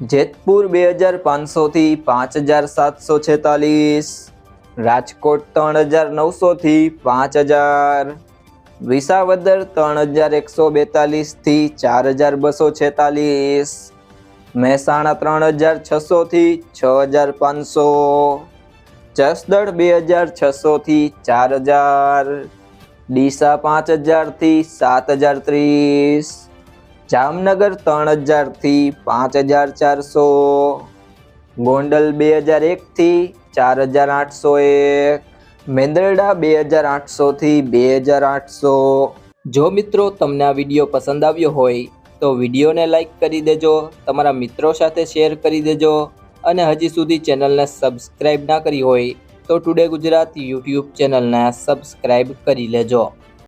જેતપુર બે હજાર પાંચસોથી પાંચ હજાર સાતસો છેતાલીસ, રાજકોટ ત્રણ હજાર નવસોથી પાંચ હજાર, વિસાવદર ત્રણ હજાર એકસો બેતાલીસથી ચાર હજાર બસો છેતાલીસ, મહેસાણા ત્રણ હજાર છસોથી છ હજાર પાંચસો, જસદણ બે હજાર છસોથી ચાર હજાર, ડીસા પાંચ હજારથી સાત હજાર ત્રીસ જામનગર ત્રણ હજારથી પાંચ હજાર ચારસો, ગોંડલ બે હજાર એકથી ચાર હજાર આઠસો એક, મેંદરડા બે હજાર આઠસોથી બે હજાર આઠસો. જો મિત્રો તમને આ વીડિયો પસંદ આવ્યો હોય, તો વિડીયોને લાઈક કરી દેજો, તમારા મિત્રો સાથે શેર કરી દેજો, અને હજી સુધી ચેનલને સબસ્ક્રાઈબ ના કરી હોય, તો ટુડે ગુજરાત યુટ્યુબ ચેનલને સબસ્ક્રાઈબ કરી લેજો.